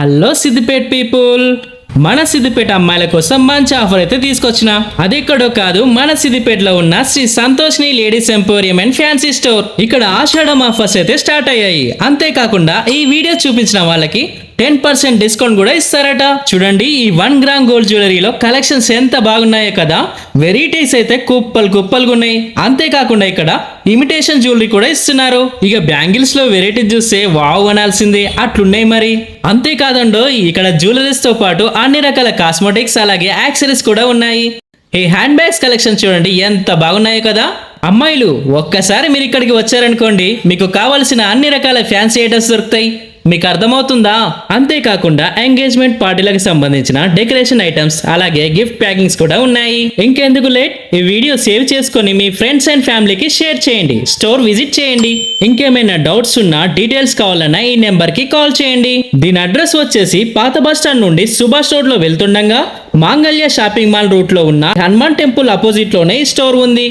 Hello Siddipet people. మన సిద్దిపేట అమ్మాయిల కోసం మంచి ఆఫర్ అయితే తీసుకొచ్చిన. అది ఎక్కడో కాదు మన సిద్దిపేటలో ఉన్న Shri సంతోష్ని ladies emporium and fancy store. ఇక్కడ ఆషాఢం ఆఫర్స్ అయితే స్టార్ట్ అయ్యాయి. అంతేకాకుండా ఈ వీడియో చూపించిన వాళ్ళకి టెన్ పర్సెంట్ డిస్కౌంట్ కూడా ఇస్తారట. చూడండి ఈ వన్ గ్రామ్ గోల్డ్ జ్యువెలరీలో కలెక్షన్స్ ఎంత బాగున్నాయో కదా. వెరైటీస్ అయితే కుప్పలు కుప్పలుగా ఉన్నాయి. అంతేకాకుండా ఇక్కడ ఇమిటేషన్ జ్యువెలరీ కూడా ఇస్తున్నారు. ఇక బ్యాంగిల్స్లో వెరైటీ చూస్తే వావ్ అనాల్సిందే. అట్లున్నాయి మరి. అంతేకాదండో ఇక్కడ జ్యువెలరీస్తో పాటు అన్ని రకాల కాస్మెటిక్స్ అలాగే యాక్సరీస్ కూడా ఉన్నాయి. ఈ హ్యాండ్ బ్యాగ్స్ కలెక్షన్ చూడండి ఎంత బాగున్నాయో కదా. అమ్మాయిలు ఒక్కసారి మీరు ఇక్కడికి వచ్చారనుకోండి మీకు కావలసిన అన్ని రకాల ఫ్యాన్సీ ఐటమ్స్ దొరుకుతాయి. మీకు అర్థమవుతుందా? అంతేకాకుండా ఎంగేజ్మెంట్ పార్టీలకు సంబంధించిన డెకరేషన్ ఐటమ్స్ అలాగే గిఫ్ట్ ప్యాకింగ్స్ కూడా ఉన్నాయి. ఇంకెందుకు లేట్ ఈ వీడియో సేవ్ చేసుకొని మీ ఫ్రెండ్స్ అండ్ ఫ్యామిలీకి షేర్ చేయండి. స్టోర్ విజిట్ చేయండి. ఇంకేమైనా డౌట్స్ ఉన్నా డీటెయిల్స్ కావాలన్నా ఈ నెంబర్కి కాల్ చేయండి. దీని అడ్రస్ వచ్చేసి పాత బస్ స్టాండ్ నుండి సుభాష్ రోడ్లో వెళ్తుండగా మాంగళ్య షాపింగ్ మాల్ రూట్లో ఉన్న హనుమాన్ టెంపుల్ అపోజిట్లోనే ఈ స్టోర్ ఉంది.